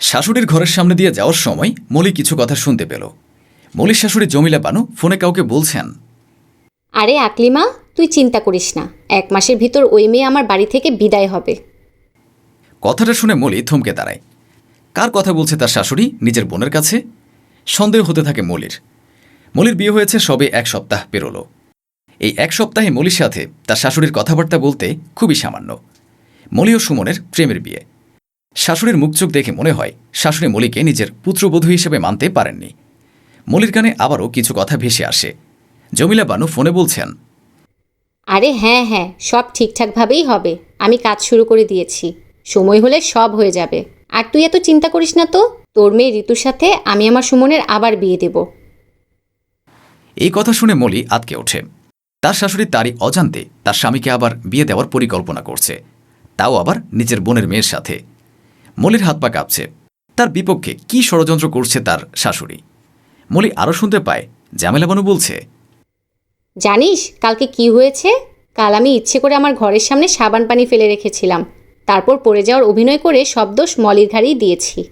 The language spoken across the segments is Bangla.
শাশুড়ির ঘরের সামনে দিয়ে যাওয়ার সময় মলি কিছু কথা শুনতে পেল। মলির শাশুড়ি জমিলা বানু ফোনে কাউকে বলছেন আরে আকলিমা তুই চিন্তা করিস না। এক মাসের ভিতর ওই মেয়ে আমার বাড়ি থেকে বিদায় হবে। কথাটা শুনে মলি থমকে দাঁড়ায়। কার কথা বলছে তার শাশুড়ি? নিজের বোনের কাছে? সন্দেহ হতে থাকে মলির। মলির বিয়ে হয়েছে সবে এক সপ্তাহ পেরোলো। এই এক সপ্তাহে মলির সাথে তার শাশুড়ির কথাবার্তা বলতে খুবই সামান্য। মলি ও সুমনের প্রেমের বিয়ে। শাশুড়ির মুখ চোখ দেখে মনে হয় শাশুড়ি মলিকে নিজের পুত্রবধূ হিসেবে মানতে পারেননি। মলির কানে আবারও কিছু কথা ভেসে আসে। জমিলা বানু ফোনে বলছেন আরে হ্যাঁ হ্যাঁ সব ঠিকঠাকভাবেই হবে। আমি কাজ শুরু করে দিয়েছি। সময় হলে সব হয়ে যাবে। আর তুই এত চিন্তা করিস না তো? তোর মেয়ে ঋতুর সাথে আমি আমার সুমনের আবার বিয়ে দেব। এই কথা শুনে মলি আতকে ওঠে। তার শাশুড়ি তারই অজান্তে তার স্বামীকে আবার বিয়ে দেওয়ার পরিকল্পনা করছে। তাও আবার নিজের বোনের মেয়ের সাথে। মলির হাত পা কাঁপছে। তার বিপক্ষে কি ষড়যন্ত্র করছে তার শাশুড়ি? মলি আরও শুনতে পায় জামেলা বানু বলছে জানিস কালকে কি হয়েছে? কাল আমি ইচ্ছে করে আমার ঘরের সামনে সাবান পানি ফেলে রেখেছিলাম। তারপর পড়ে যাওয়ার অভিনয় করে সব দোষ মলির ঘাড়েই দিয়েছি।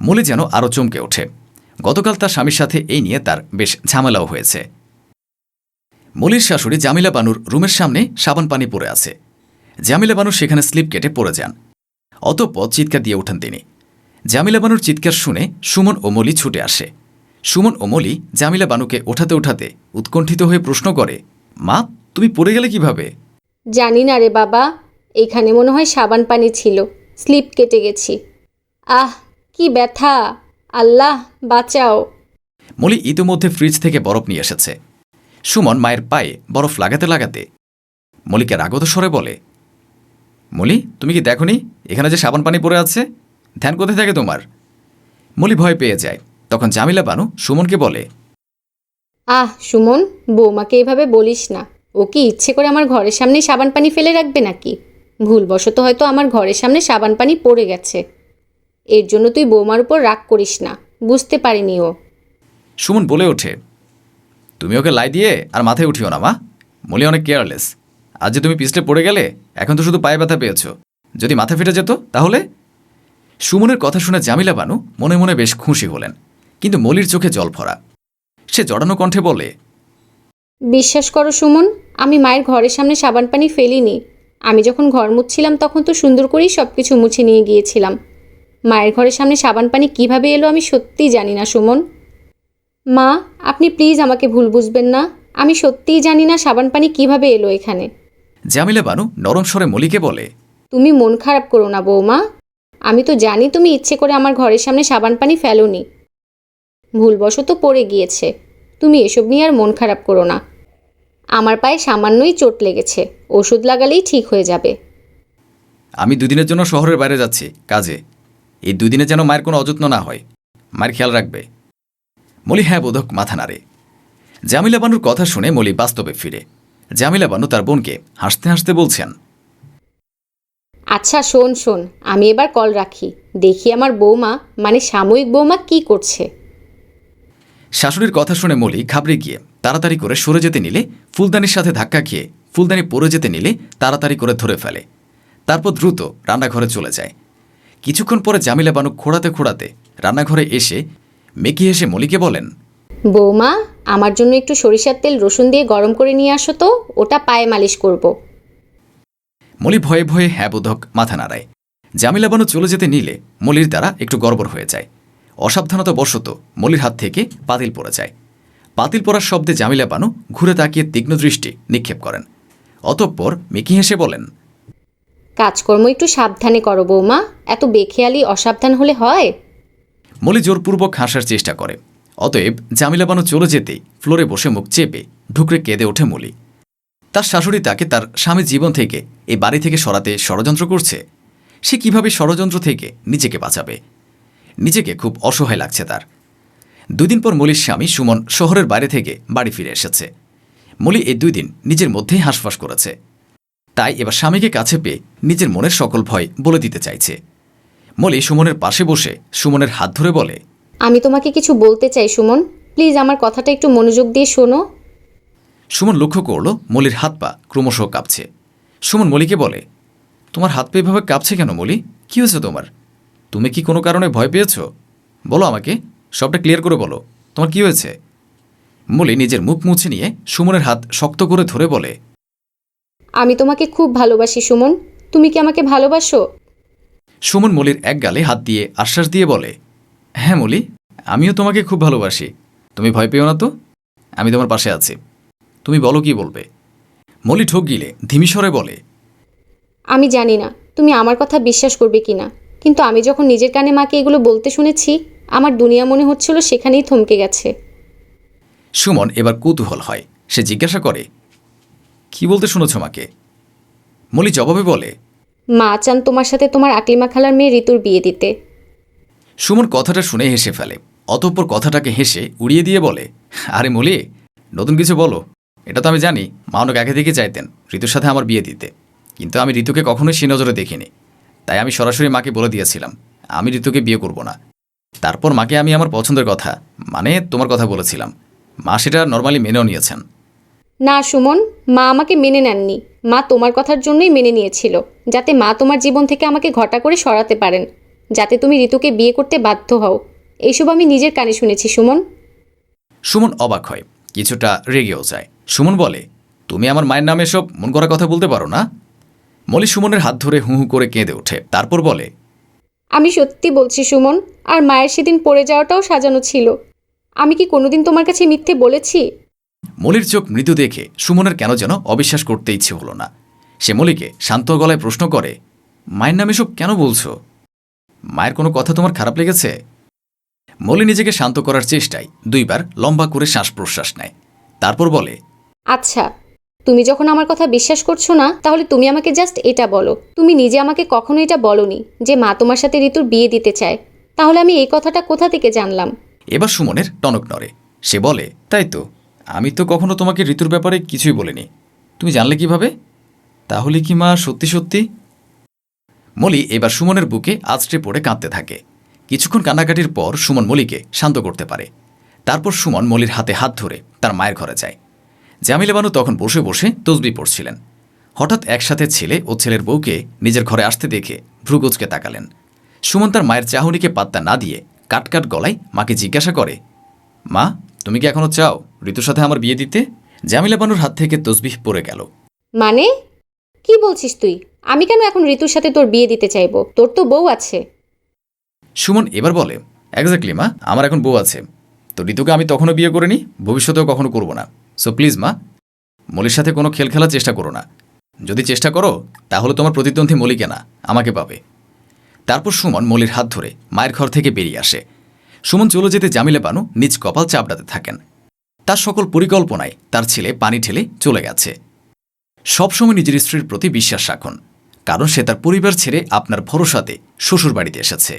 মলি যেন আরও চমকে ওঠে। গতকাল তার স্বামীর সাথে এই নিয়ে তার বেশ ঝামেলাও হয়েছে। মলির শাশুড়ি জামিলা বানুর রুমের সামনে সাবান পানি পড়ে আছে। জামিলা বানু সেখানে স্লিপ কেটে পড়ে যান। অতঃপর চিৎকার দিয়ে ওঠেন তিনি। জামিলা বানুর চিৎকার শুনে সুমন ও মলি ছুটে আসে। সুমন ও মলি জামিলা বানুকে ওঠাতে ওঠাতে উৎকণ্ঠিত হয়ে প্রশ্ন করে মা তুমি পড়ে গেলে কীভাবে? জানি না রে বাবা এইখানে মনে হয় সাবান পানি ছিল স্লিপ কেটে গেছি। আহ কি ব্যথা! আল্লাহ বাঁচাও! মলি ইতোমধ্যে ফ্রিজ থেকে বরফ নিয়ে এসেছে। সুমন মায়ের পায়ে বরফ লাগাতে লাগাতে মলিকে রাগত স্বরে বলে মলি তুমি কি দেখনি? এখানে যে সাবান পানি পড়ে আছে। ধ্যান কোথায় থাকে তোমার? মলি ভয় পেয়ে যায়। তখন জামিলা বানু সুমনকে বলে আহ সুমন বৌমাকে এভাবে বলিস না। ও কি ইচ্ছে করে আমার ঘরের সামনে সাবান পানি ফেলে রাখবে নাকি? ভুলবশত হয়তো আমার ঘরের সামনে সাবান পানি পড়ে গেছে। এর জন্য তুই বৌমার উপর রাগ করিস না। বুঝতে পারিনি ও। সুমন বলে ওঠে তুমি ওকে লাই দিয়ে আর মাথায় উঠিও না মা। মলি অনেক কেয়ারলেস আজ যে তুমি পিছলে পড়ে গেলে, এখন তো শুধু পায়ে ব্যথা পেয়েছ। যদি মাথা ফেটে যেত, তাহলে? সুমনের কথা শুনে জামিলা বানু মনে মনে বেশ খুশি হলেন, কিন্তু মলির চোখে জল ভরা। সে জড়ানো কণ্ঠে বলে, বিশ্বাস করো সুমন, আমি মায়ের ঘরের সামনে সাবান পানি ফেলিনি। আমি যখন ঘর মুছছিলাম, তখন তো সুন্দর করেই সব কিছু মুছে নিয়ে গিয়েছিলাম। মায়ের ঘরের সামনে সাবান পানি কীভাবে এলো আমি সত্যিই জানি না, সুমন। মা, আপনি প্লিজ আমাকে ভুল বুঝবেন না। আমি সত্যিই জানি না সাবান পানি কীভাবে এলো এখানে। জামিলা বানু নরম স্বরে মলিকে বলে তুমি মন খারাপ করো না বৌমা। আমি তো জানি তুমি ইচ্ছে করে আমার ঘরের সামনে সাবান পানি ফেলোনি। ভুলবশত পড়ে গিয়েছে। তুমি এসব নিয়ে আর মন খারাপ করো না। আমার পায়ে সামান্যই চোট লেগেছে। ওষুধ লাগালেই ঠিক হয়ে যাবে। আমি দুদিনের জন্য শহরের বাইরে যাচ্ছি কাজে। এই দুদিনে যেন মায়ের কোনো অযত্ন না হয়। মায়ের খেয়াল রাখবে। মলি হ্যাঁ বোধক মাথা নাড়ে। জামিলা বানুর কথা শুনে মলি বাস্তবে ফিরে। জামিলা বানু তার বোনকে হাসতে হাসতে বলছেন আচ্ছা শোন শোন আমি এবার কল রাখি। দেখি আমার বৌমা মানে সাময়িক বৌমা কি করছে? শাশুড়ির কথা শুনে মলি ঘাবড়ে গিয়ে তাড়াতাড়ি করে সরে যেতে নিলে ফুলদানির সাথে ধাক্কা খেয়ে ফুলদানি পড়ে যেতে নিলে তাড়াতাড়ি করে ধরে ফেলে। তারপর দ্রুত রান্নাঘরে চলে যায়। কিছুক্ষণ পরে জামিলা বানু খোঁড়াতে খোঁড়াতে রান্নাঘরে এসে মেকি হেসে মলিকে বলেন বৌমা আমার জন্য একটু সরিষার তেল রসুন দিয়ে গরম করে নিয়ে আসো তো ওটা পায়ে মালিশ করব। মলি ভয়ে ভয়ে হ্যাঁ বোধক মাথা নাড়ায়। জামিলা বানু চলে যেতে নিলে মলির দ্বারা একটু গড়বড় হয়ে যায়। অসাবধানতা বশত মলির হাত থেকে পাতিল পড়ে যায়। পাতিল পড়ার শব্দে জামিলা বানু ঘুরে তাকিয়ে তীক্ষ্ণ দৃষ্টি নিক্ষেপ করেন। অতঃপর মিকি হেসে বলেন কাজকর্ম একটু সাবধানে করো বৌমা এত বেখেয়ালি অসাবধান হলে হয়? মলি জোরপূর্বক হাসার চেষ্টা করে। অতএব জামিলা বানু চলে যেতেই ফ্লোরে বসে মুখ চেপে ঢুকরে কেঁদে ওঠে মলি। তার শাশুড়ি তাকে তার স্বামী জীবন থেকে এই বাড়ি থেকে সরাতে ষড়যন্ত্র করছে। সে কীভাবে ষড়যন্ত্র থেকে নিজেকে বাঁচাবে? নিজেকে খুব অসহায় লাগছে তার। দুদিন পর মলির স্বামী সুমন শহরের বাইরে থেকে বাড়ি ফিরে এসেছে। মলি এই দুই দিন নিজের মধ্যেই হাঁসফাঁস করেছে। তাই এবার স্বামীকে কাছে পেয়ে নিজের মনের সকল ভয় বলে দিতে চাইছে। মলি সুমনের পাশে বসে সুমনের হাত ধরে বলে আমি তোমাকে কিছু বলতে চাই সুমন। প্লিজ আমার কথাটা একটু মনোযোগ দিয়ে শোনো। সুমন লক্ষ্য করল মলির হাত পা ক্রমশ কাঁপছে। সুমন মলিকে বলে তোমার হাত পা এভাবে কাঁপছে কেন মলি? কি হয়েছে তোমার? তুমি কি কোনো কারণে ভয় পেয়েছ? বলো আমাকে সবটা ক্লিয়ার করে বলো তোমার কি হয়েছে? মলি নিজের মুখ মুছে নিয়ে সুমনের হাত শক্ত করে ধরে বলে আমি তোমাকে খুব ভালোবাসি সুমন। তুমি কি আমাকে ভালোবাসো? সুমন মলির এক গালে হাত দিয়ে আশ্বাস দিয়ে বলে হ্যাঁ মলি আমিও তোমাকে খুব ভালোবাসি। তুমি ভয় পেও না তো? আমি তোমার পাশে আছি। তুমি বলো কি বলবে? মলি ঠোক গিলে ধিমিস্বরে বলে আমি জানি না তুমি আমার কথা বিশ্বাস করবে কি না কিন্তু আমি যখন নিজের কানে মাকে এগুলো বলতে শুনেছি আমার দুনিয়া মনে হচ্ছিল সেখানেই থমকে গেছে। সুমন এবার কৌতূহল হয় সে জিজ্ঞাসা করে কি বলতে শুনেছ মাকে? মলি জবাবে বলে মা চান তোমার সাথে তোমার আকলিমা খালার মেয়ে ঋতুর বিয়ে দিতে। সুমন কথাটা শুনে হেসে ফেলে। অতঃপর কথাটাকে হেসে উড়িয়ে দিয়ে বলে, আরে মলি, নতুন কিছু বলো। এটা তো আমি জানি মা অনেক আগে থেকে চাইতেন ঋতুর সাথে আমার বিয়ে দিতে। কিন্তু আমি ঋতুকে কখনোই সে নজরে দেখিনি। তাই আমি সরাসরি মাকে বলে দিয়েছিলাম, আমি ঋতুকে বিয়ে করব না। তারপর মাকে আমি আমার পছন্দের কথা মানে তোমার কথা বলেছিলাম। মা সেটা নর্মালি মেনেও নিয়েছেন। না সুমন, মা আমাকে মেনে নেননি। মা তোমার কথার জন্যই মেনে নিয়েছিল, যাতে মা তোমার জীবন থেকে আমাকে ঘটা করে সরাতে পারেন। যাতে তুমি ঋতুকে বিয়ে করতে বাধ্য হও। এইসব আমি নিজের কানে শুনেছি সুমন। সুমন অবাক হয়। কিছুটা রেগেও যায়। সুমন বলে তুমি আমার মায়ের নামে সব মন করা কথা বলতে পারো না? মলি সুমনের হাত ধরে হু হু করে কেঁদে ওঠে। তারপর বলে আমি সত্যি বলছি সুমন আর মায়ের সেদিন পড়ে যাওয়াটাও সাজানো ছিল। আমি কি কোনোদিন তোমার কাছে মিথ্যে বলেছি? মলির চোখ মৃদু দেখে সুমনের কেন যেন অবিশ্বাস করতে ইচ্ছে হলো না। সে মলিকে শান্ত গলায় প্রশ্ন করে মায়ের নামে সব কেন বলছো? মায়ের কোনো কথা তোমার খারাপ লেগেছে? মলি নিজেকে শান্ত করার চেষ্টায় দুইবার লম্বা করে শ্বাস প্রশ্বাস নেয়। তারপর বলে আচ্ছা তুমি যখন আমার কথা বিশ্বাস করছ না তাহলে তুমি আমাকে জাস্ট এটা বলো। তুমি নিজে আমাকে কখনো এটা বলনি যে মা তোমার সাথে ঋতুর বিয়ে দিতে চায়। তাহলে আমি এই কথাটা কোথা থেকে জানলাম? এবার সুমনের টনক নড়ে। সে বলে তাই তো আমি তো কখনো তোমাকে ঋতুর ব্যাপারে কিছুই বলিনি। তুমি জানলে কীভাবে? তাহলে কি মা সত্যি সত্যি মলি এবার সুমনের বুকে আছড়ে পড়ে কাঁদতে থাকে। কিছুক্ষণ কান্নাকাটির পর সুমন মলিকে শান্ত করতে পারে। তারপর সুমন মলির হাতে হাত ধরে তার মায়ের ঘরে যায়। জামিলা বানু তখন বসে বসে তসবি পড়ছিলেন। হঠাৎ একসাথে ছেলে ও ছেলের বউকে নিজের ঘরে আসতে দেখে ভ্রুগোজকে তাকালেন। সুমন তার মায়ের চাহনিকে পাত্তা না দিয়ে কাটকাট গলায় মাকে জিজ্ঞাসা করে, মা, তুমি কি এখনও চাও ঋতুর সাথে আমার বিয়ে দিতে? জামিলা বানুর হাত থেকে তসবিহ পড়ে গেল। মানে? কি বলছিস তুই? আমি কেন এখন ঋতুর সাথে তোর বিয়ে দিতে চাইব? তোর তো বউ আছে। সুমন, এবার বলে। এক্স্যাক্টলি মা, আমার এখন বউ আছে। তো ঋতুকে আমি তখনও বিয়ে করিনি, ভবিষ্যতেও কখনো করব না। সো প্লিজ মা, মলির সাথে কোনো খেল খেলার চেষ্টা করো না। যদি চেষ্টা করো, তাহলে তোমার প্রতিদ্বন্দ্বী মলিকে না, আমাকে পাবে। তারপর সুমন মলির হাত ধরে মায়ের ঘর থেকে বেরিয়ে আসে। সুমন চলে যেতে জামিলে পানু নিজ কপাল চাপড়াতে থাকেন। তার সকল পরিকল্পনায় তার ছেলে পানি ঠেলে চলে গেছে। সবসময় নিজের স্ত্রীর প্রতি বিশ্বাস রাখুন, কারণ সে তার পরিবার ছেড়ে আপনার ভরসাতে শ্বশুরবাড়িতে এসেছে।